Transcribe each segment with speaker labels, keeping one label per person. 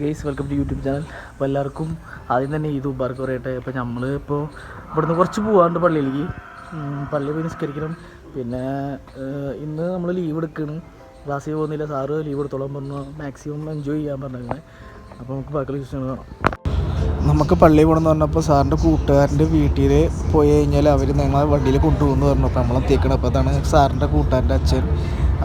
Speaker 1: Guys welcome to YouTube channel അപ്പോൾ എല്ലാവർക്കും ആദ്യം തന്നെ ഈദ് ഉബാർക്ക് പറയട്ടെ. അപ്പോൾ നമ്മൾ ഇപ്പോൾ ഇവിടുന്ന് കുറച്ച് പോകാണ്ട് പള്ളിയിലേക്ക്. പള്ളി പോയി നിസ്കരിക്കണം. പിന്നെ ഇന്ന് നമ്മൾ ലീവ് എടുക്കണം. ക്ലാസ്സിൽ പോകുന്നില്ല. സാറ് ലീവ് എടുത്തോളാൻ പറഞ്ഞു. മാക്സിമം എൻജോയ് ചെയ്യാൻ പറഞ്ഞിരുന്നത് അപ്പോൾ നമുക്ക് ബാക്കിയുള്ള വിഷയങ്ങൾ കാണാം.
Speaker 2: നമുക്ക് പള്ളിയിൽ പോകണമെന്ന് പറഞ്ഞപ്പോൾ സാറിന്റെ കൂട്ടുകാരന്റെ വീട്ടിൽ പോയി കഴിഞ്ഞാൽ അവർ ഞങ്ങളെ വണ്ടിയിൽ കൊണ്ടുപോകുമെന്ന് പറഞ്ഞു. അപ്പോൾ നമ്മളെത്തിക്കണം അപ്പോൾ അതാണ് സാറിന്റെ കൂട്ടുകാരന്റെ അച്ഛൻ.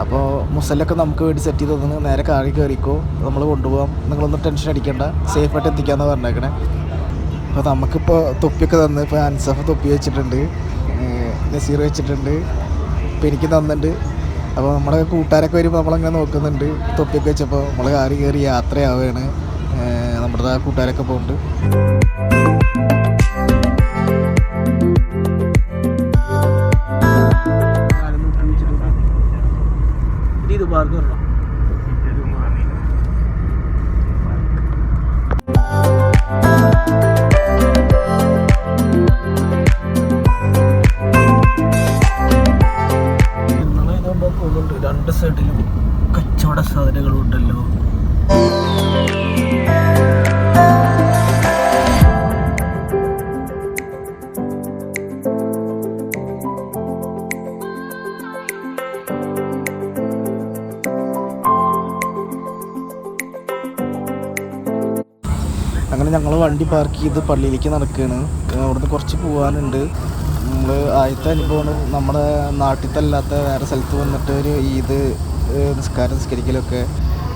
Speaker 2: അപ്പോൾ മുസലൊക്കെ നമുക്ക് വേണ്ടി സെറ്റ് ചെയ്ത് തന്നു നേരെ കാറി കയറിക്കോ. നമ്മൾ കൊണ്ടുപോകാം നിങ്ങളൊന്നും ടെൻഷൻ അടിക്കേണ്ട. സേഫായിട്ട് എത്തിക്കാമെന്ന് പറഞ്ഞേക്കണേ. അപ്പോൾ നമുക്കിപ്പോൾ തൊപ്പിയൊക്കെ തന്ന് ഇപ്പോൾ അൻസഫ് തൊപ്പി വെച്ചിട്ടുണ്ട്. നസീർ വെച്ചിട്ടുണ്ട്. ഇപ്പോൾ എനിക്ക് തന്നിട്ടുണ്ട്. അപ്പോൾ നമ്മുടെ കൂട്ടുകാരൊക്കെ വരുമ്പോൾ നമ്മളങ്ങനെ നോക്കുന്നുണ്ട്. തൊപ്പിയൊക്കെ വെച്ചപ്പോൾ നമ്മൾ കാറി കയറി യാത്രയാവുകയാണ്. നമ്മുടെ കൂട്ടുകാരൊക്കെ പോകുന്നുണ്ട്
Speaker 1: ഈദ് മുബാർക്ക്
Speaker 2: അങ്ങനെ ഞങ്ങൾ വണ്ടി പാർക്ക് ചെയ്ത് പള്ളിയിലേക്ക് നടക്കുകയാണ് അവിടുന്ന് കുറച്ച് പോകാനുണ്ട് നമ്മൾ ആദ്യത്തെ അനുഭവമാണ് നമ്മുടെ നാട്ടിലത്തെ അല്ലാത്ത വേറെ സ്ഥലത്ത് വന്നിട്ട് ഒരു ഈദ് നിസ്കാരം നിസ്കരിക്കലൊക്കെ.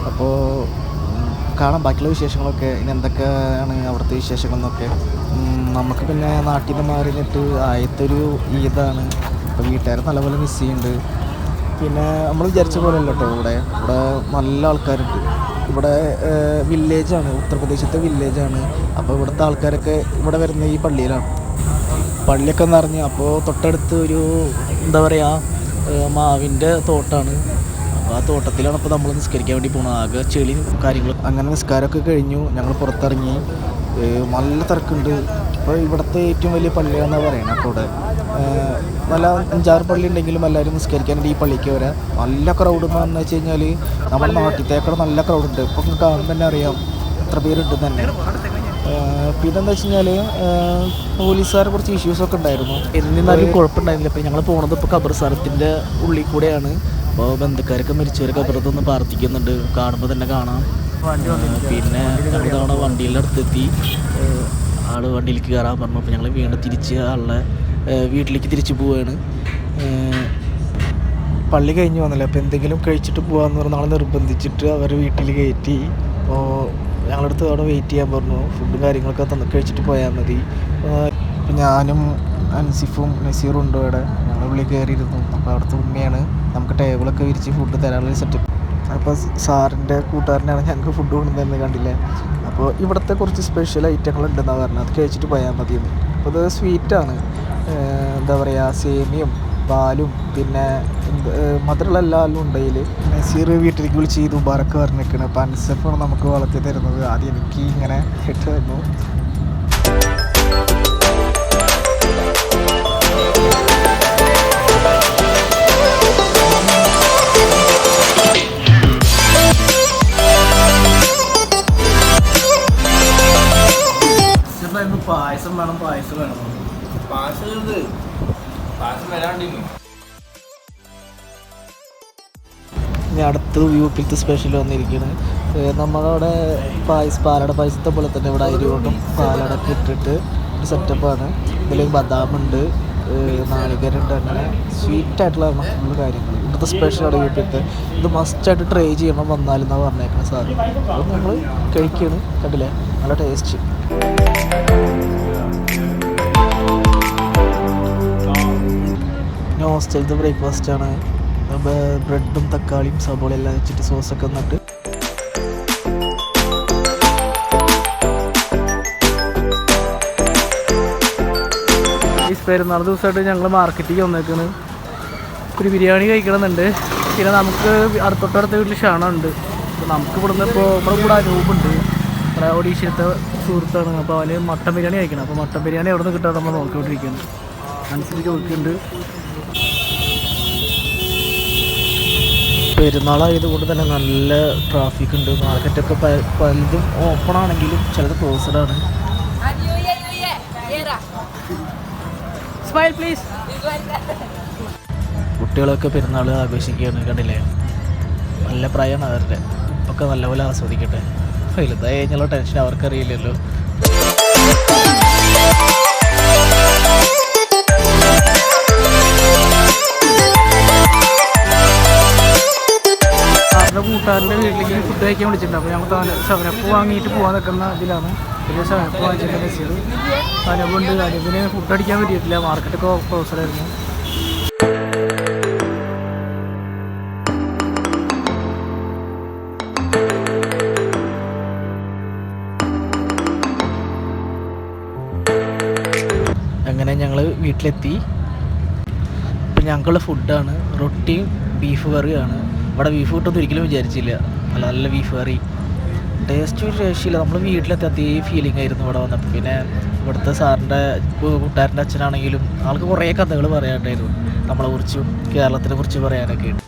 Speaker 2: അപ്പോൾ കാണാം. ബാക്കിയുള്ള വിശേഷങ്ങളൊക്കെ. ഇനി എന്തൊക്കെയാണ് അവിടുത്തെ വിശേഷങ്ങളെന്നൊക്കെ. നമുക്ക് പിന്നെ നാട്ടിൽ നിന്ന് മാറി നിന്നിട്ട് ആദ്യത്തെ ഒരു ഈദാണ്. അപ്പോൾ വീട്ടുകാരെ നല്ലപോലെ മിസ് ചെയ്യുന്നുണ്ട്. പിന്നെ നമ്മൾ വിചാരിച്ച പോലെ അല്ല കേട്ടോ ഇവിടെ. ഇവിടെ നല്ല ആൾക്കാരുണ്ട്. ഇവിടെ വില്ലേജാണ് ഉത്തർപ്രദേശത്തെ വില്ലേജാണ് അപ്പോൾ ഇവിടുത്തെ ആൾക്കാരൊക്കെ ഇവിടെ വരുന്ന ഈ പള്ളിയിലാണ്. പള്ളിയൊക്കെ നിറഞ്ഞ് അപ്പോൾ തൊട്ടടുത്ത് ഒരു എന്താ പറയുക മാവിന്റെ തോട്ടാണ്. അപ്പോൾ ആ തോട്ടത്തിലാണ് ഇപ്പോൾ നമ്മൾ നിസ്കരിക്കാൻ വേണ്ടി പോകുന്നത്. ആകെ ചെളി കാര്യങ്ങൾ. അങ്ങനെ നിസ്കാരമൊക്കെ കഴിഞ്ഞു. ഞങ്ങൾ പുറത്തിറങ്ങി. നല്ല തിരക്കുണ്ട്. അപ്പോൾ ഇവിടുത്തെ ഏറ്റവും വലിയ പള്ളിയാണെന്നാണ് പറയുന്നത് അപ്പോൾ ഇവിടെ. നല്ല അഞ്ചാറ് പള്ളി ഉണ്ടെങ്കിലും എല്ലാവരും നിസ്കരിക്കാനായിട്ട് ഈ പള്ളിക്ക് വരാം. നല്ല ക്രൗഡ് എന്ന് പറഞ്ഞു വെച്ച് കഴിഞ്ഞാൽ നമ്മുടെ നാട്ടിലത്തേക്കാൾ നല്ല ക്രൗഡ് ഉണ്ട്. ഇപ്പം കാണുമ്പോൾ തന്നെ അറിയാം എത്ര പേരുണ്ട് തന്നെ. പിന്നെ പിന്നെന്താ വെച്ച് കഴിഞ്ഞാൽ പോലീസുകാരെ കുറച്ച് ഇഷ്യൂസൊക്കെ ഉണ്ടായിരുന്നു.
Speaker 1: എന്നിരുന്നാലും കുഴപ്പമുണ്ടായിരുന്നില്ല. ഇപ്പം ഞങ്ങൾ പോണത് ഇപ്പോൾ ഖബർസ്ഥാനത്തിന്റെ ഉള്ളിൽ കൂടെയാണ്. അപ്പോൾ ബന്ധുക്കാരൊക്കെ മരിച്ചവരൊക്കെ അപ്പുറത്തൊന്ന് പ്രാർത്ഥിക്കുന്നുണ്ട്. കാണുമ്പോൾ തന്നെ കാണാം. പിന്നെ ഞങ്ങൾ തവണ വണ്ടിയുടെ അടുത്തെത്തി ആൾ വണ്ടിയിലേക്ക് കയറാൻ പറഞ്ഞു. അപ്പോൾ ഞങ്ങൾ വീണ്ടും തിരിച്ച് ആളുടെ ഏഹ് വീട്ടിലേക്ക് തിരിച്ചു പോവുകയാണ്
Speaker 2: പള്ളി കഴിഞ്ഞ് വന്നല്ലേ അപ്പോൾ എന്തെങ്കിലും കഴിച്ചിട്ട് പോകാമെന്ന് പറഞ്ഞ് നാളെ നിർബന്ധിച്ചിട്ട് അവർ വീട്ടിൽ കയറ്റി. അപ്പോൾ ഞങ്ങളുടെ അടുത്ത് അവിടെ വെയിറ്റ് ചെയ്യാൻ പറഞ്ഞു. ഫുഡും കാര്യങ്ങളൊക്കെ തന്ന് കഴിച്ചിട്ട് പോയാൽ മതി. അപ്പോൾ ഞാനും അൻസിഫും നസീറും ഉണ്ട് ഇവിടെ. ഞങ്ങൾ ഉള്ളിൽ കയറിയിരുന്നു. അപ്പോൾ അവിടുത്തെ ഉമ്മയാണ്. നമുക്ക് ടേബിളൊക്കെ വിരിച്ച് ഫുഡ് തരാനുള്ള സെറ്റപ്പ് അപ്പോൾ സാറിന്റെ കൂട്ടുകാരനാണ് ഞങ്ങൾക്ക് ഫുഡ് കൊണ്ടുതരുന്നത് കണ്ടില്ല? അപ്പോൾ ഇവിടുത്തെ കുറച്ച് സ്പെഷ്യൽ ഐറ്റങ്ങൾ ഉണ്ടെന്നാണ് പറഞ്ഞത്. അത് കഴിച്ചിട്ട് പോയാൽ മതിയെന്ന്. അപ്പോൾ അത് സ്വീറ്റാണ് എന്താ പറയുക സേമിയും പാലും പിന്നെ മധുരമെല്ലാം ഉണ്ടെങ്കിൽ അതിൽ നസീർ വീട്ടിലേക്ക് വിളിച്ച് ചെയ്തു മുബാറക്ക് പറഞ്ഞിരിക്കണ്. അൻസഫാണ് നമുക്ക് വളർത്തി തരുന്നത്. ആദ്യം എനിക്ക് ഇങ്ങനെ ഇട്ട് തന്നു ഇനി അടുത്തത് യു പിയിലത്തെ സ്പെഷ്യൽ വന്നിരിക്കുന്നത് നമ്മളവിടെ പായസ് പാലട പായസത്തെ പോലെ തന്നെ ഇവിടെ അരി കൊണ്ടും പാലടൊക്കെ ഇട്ടിട്ട് ഒരു സെറ്റപ്പാണ് ഇതിൽ ബദാമുണ്ട് നാളികരുണ്ട് അങ്ങനെ സ്വീറ്റായിട്ടുള്ള ഫുള്ള് കാര്യങ്ങൾ ഇവിടുത്തെ സ്പെഷ്യലാണ് യു പിയിലത്തെ ഇത് മസ്റ്റായിട്ട് ട്രൈ ചെയ്യണം വന്നാലെന്നാണ് പറഞ്ഞേക്കുന്നത് സാർ അത് നമ്മൾ കഴിക്കുകയാണ് കണ്ടില്ലേ? നല്ല ടേസ്റ്റ് പിന്നെ ഹോസ്റ്റലിലത്തെ ബ്രേക്ക്ഫാസ്റ്റ് ആണ്. ബ്രെഡും തക്കാളിയും സബോള എല്ലാം വെച്ചിട്ട് സോസൊക്കെ നട്ട്.
Speaker 1: പെരുന്നാൾ ദിവസമായിട്ട് ഞങ്ങൾ മാർക്കറ്റിലേക്ക് വന്നേക്കാണ്. ഒരു ബിരിയാണി കഴിക്കണമെന്നുണ്ട്. പിന്നെ നമുക്ക് അടുത്തൊട്ടടുത്ത വീട്ടിൽ ക്ഷണമുണ്ട് അപ്പോൾ നമുക്ക് ഇവിടുന്ന് ഇപ്പോൾ നമ്മുടെ കൂടെ അനൂപുണ്ട്. നമ്മുടെ ഒഡീഷത്തെ സുഹൃത്താണ്. അപ്പോൾ അവന് മട്ടൻ ബിരിയാണി കഴിക്കണം. അപ്പോൾ മട്ടൻ ബിരിയാണി എവിടെ നിന്ന് കിട്ടാൻ നമ്മൾ നോക്കിക്കൊണ്ടിരിക്കുകയാണ്. അനുസരിച്ച് ചോദിക്കുന്നുണ്ട്.
Speaker 2: പെരുന്നാളായതുകൊണ്ട് തന്നെ നല്ല ട്രാഫിക് ഉണ്ട്. മാർക്കറ്റൊക്കെ പലതും ഓപ്പൺ ആണെങ്കിലും ചിലത് ക്ലോസ്ഡ് ആണ്. കുട്ടികളൊക്കെ പെരുന്നാൾ ആഘോഷിക്കുകയാണ് കണ്ടില്ലേ? നല്ല പ്രായമാണ് അവരുടെ ഒക്കെ നല്ലപോലെ ആസ്വദിക്കട്ടെ. വലുതായി കഴിഞ്ഞുള്ള ടെൻഷൻ അവർക്കറിയില്ലല്ലോ
Speaker 3: കൂട്ടുകാരന്റെ വീട്ടിലേക്ക് ഫുഡ് കഴിക്കാൻ വിളിച്ചിട്ടുണ്ട്. അപ്പോൾ ഞങ്ങൾ സവരപ്പ് വാങ്ങിയിട്ട് പോകാൻ നിൽക്കുന്ന ഇതിലാണ്. പിന്നെ സവരപ്പ് വാങ്ങിച്ചിട്ട് മെസ്സിയത് അനുപുണ്ട് അനുപിന് ഫുഡ് അടിക്കാൻ പറ്റിയിട്ടില്ല മാർക്കറ്റൊക്കെ ക്ലോസ്ഡായിരുന്നു
Speaker 2: അങ്ങനെ ഞങ്ങൾ വീട്ടിലെത്തി. ഇപ്പം ഞങ്ങളുടെ ഫുഡാണ് റൊട്ടിയും ബീഫ് കറിയാണ് ഇവിടെ ബീഫ് കിട്ടുമെന്ന് ഒരിക്കലും വിചാരിച്ചില്ല. നല്ല നല്ല ബീഫ് കറി. ടേസ്റ്റ് ഒരു രക്ഷയില്ല. നമ്മൾ വീട്ടിലെത്തി അതേ ഫീലിംഗ് ആയിരുന്നു ഇവിടെ വന്നപ്പോൾ പിന്നെ ഇവിടുത്തെ സാറിന്റെ കൂട്ടുകാരന്റെ അച്ഛനാണെങ്കിലും ആൾക്ക് കുറേ കഥകൾ പറയാനുണ്ടായിരുന്നു. നമ്മളെ കുറിച്ചും കേരളത്തിനെ കുറിച്ച് പറയാനൊക്കെ ഉണ്ട്.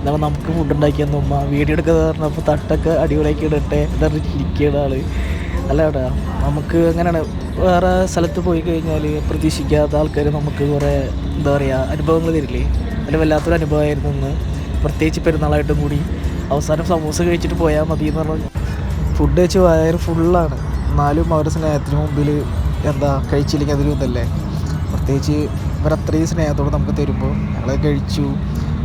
Speaker 2: എന്നാൽ നമുക്ക് ഫുഡ് ഉണ്ടാക്കിയെന്ന് ഉമ്മ വീഡിയോ എടുക്കുക പറഞ്ഞപ്പോൾ തട്ടൊക്കെ അടിപൊളിയാക്കി ഇടട്ടെ എന്താ ഇരിക്കുന്ന ആൾ. അല്ല കേട്ടാ നമുക്ക് അങ്ങനെയാണ് വേറെ സ്ഥലത്ത് പോയി കഴിഞ്ഞാൽ പ്രതീക്ഷിക്കാത്ത ആൾക്കാർ നമുക്ക് കുറേ എന്താ പറയുക അനുഭവങ്ങൾ തരില്ലേ? അതിൽ വല്ലാത്തൊരു അനുഭവമായിരുന്നു ഇന്ന്. പ്രത്യേകിച്ച് പെരുന്നാളായിട്ടും കൂടി. അവസാനം സമൂസ കഴിച്ചിട്ട് പോയാൽ മതി എന്ന് പറഞ്ഞു. ഫുഡ് കഴിച്ച് വയർ ഫുള്ളാണ് എന്നാലും അവരുടെ സ്നേഹത്തിന് മുമ്പിൽ എന്താ കഴിച്ചില്ലെങ്കിൽ അതൊരു ഇതല്ലേ? പ്രത്യേകിച്ച് ഇവരത്രയും സ്നേഹത്തോടെ നമുക്ക് തരുമ്പോൾ ഞങ്ങൾ കഴിച്ചു.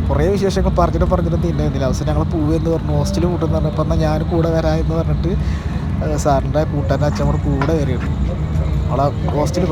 Speaker 2: കുറേ വിശേഷങ്ങൾ പറഞ്ഞിട്ട് പറഞ്ഞിട്ട് തിന്നുന്നില്ല അവസരം ഞങ്ങൾ പോവുമെന്ന് പറഞ്ഞു. ഹോസ്റ്റലിൽ കൂട്ടെന്ന് പറഞ്ഞപ്പോൾ എന്നാൽ ഞാൻ കൂടെ വരാമെന്ന് പറഞ്ഞിട്ട് സാറിന്റെ കൂട്ടാൻ അച്ഛൻ കൂടെ കൂടെ കയറിയിരുന്നു അവളെ ഹോസ്റ്റലിൽ